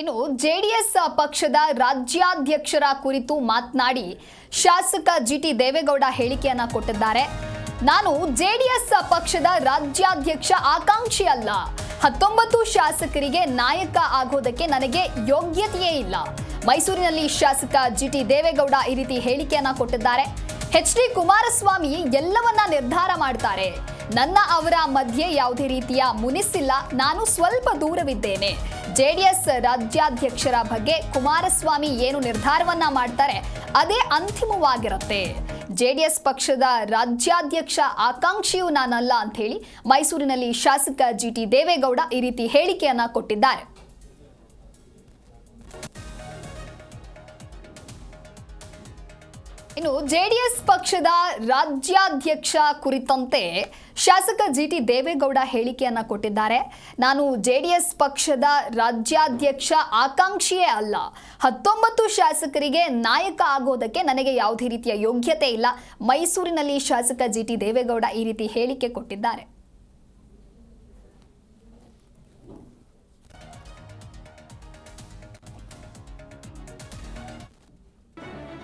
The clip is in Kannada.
ಇನ್ನು ಜೆಡಿಎಸ್ ಪಕ್ಷದ ರಾಜ್ಯಾಧ್ಯಕ್ಷರ ಕುರಿತು ಮಾತನಾಡಿ ಶಾಸಕ ಜಿ ಟಿ ದೇವೇಗೌಡ ಹೇಳಿಕೆಯನ್ನ ಕೊಟ್ಟಿದ್ದಾರೆ. ನಾನು ಜೆಡಿಎಸ್ ಪಕ್ಷದ ರಾಜ್ಯಾಧ್ಯಕ್ಷ ಆಕಾಂಕ್ಷಿ ಅಲ್ಲ. ಹತ್ತೊಂಬತ್ತು ಶಾಸಕರಿಗೆ ನಾಯಕ ಆಗೋದಕ್ಕೆ ನನಗೆ ಯೋಗ್ಯತೆಯೇ ಇಲ್ಲ. ಮೈಸೂರಿನಲ್ಲಿ ಶಾಸಕ ಜಿ ಟಿ ದೇವೇಗೌಡ ಈ ರೀತಿ ಹೇಳಿಕೆಯನ್ನ ಕೊಟ್ಟಿದ್ದಾರೆ. ಎಚ್ ಡಿ ಕುಮಾರಸ್ವಾಮಿ ಎಲ್ಲವನ್ನ ನಿರ್ಧಾರ ಮಾಡ್ತಾರೆ. ನನ್ನ ಅವರ ಮಧ್ಯೆ ಯಾವುದೇ ರೀತಿಯ ಮುನಿಸಿಲ್ಲ. ನಾನು ಸ್ವಲ್ಪ ದೂರವಿದ್ದೇನೆ. ಜೆಡಿಎಸ್ ರಾಜ್ಯಾಧ್ಯಕ್ಷರ ಬಗ್ಗೆ ಕುಮಾರಸ್ವಾಮಿ ಏನು ನಿರ್ಧಾರವನ್ನ ಮಾಡ್ತಾರೆ, ಅದೇ ಅಂತಿಮವಾಗಿರುತ್ತೆ. ಜೆಡಿಎಸ್ ಪಕ್ಷದ ರಾಜ್ಯಾಧ್ಯಕ್ಷ ಆಕಾಂಕ್ಷಿಯು ನಾನಲ್ಲ ಅಂತ ಹೇಳಿ ಮೈಸೂರಿನಲ್ಲಿ ಶಾಸಕ ಜಿ ಟಿ ದೇವೇಗೌಡ ಈ ರೀತಿ ಹೇಳಿಕೆಯನ್ನ ಕೊಟ್ಟಿದ್ದಾರೆ. ಇನ್ನು ಜೆಡಿಎಸ್ ಪಕ್ಷದ ರಾಜ್ಯಾಧ್ಯಕ್ಷ ಕುರಿತಂತೆ ಶಾಸಕ ಜಿ ಟಿ ದೇವೇಗೌಡ ಹೇಳಿಕೆಯನ್ನ ಕೊಟ್ಟಿದ್ದಾರೆ. ನಾನು ಜೆಡಿಎಸ್ ಪಕ್ಷದ ರಾಜ್ಯಾಧ್ಯಕ್ಷ ಆಕಾಂಕ್ಷಿಯೇ ಅಲ್ಲ. ಹತ್ತೊಂಬತ್ತು ಶಾಸಕರಿಗೆ ನಾಯಕ ಆಗೋದಕ್ಕೆ ನನಗೆ ಯಾವುದೇ ರೀತಿಯ ಯೋಗ್ಯತೆ ಇಲ್ಲ. ಮೈಸೂರಿನಲ್ಲಿ ಶಾಸಕ ಜಿ ಟಿ ದೇವೇಗೌಡ ಈ ರೀತಿ ಹೇಳಿಕೆ ಕೊಟ್ಟಿದ್ದಾರೆ.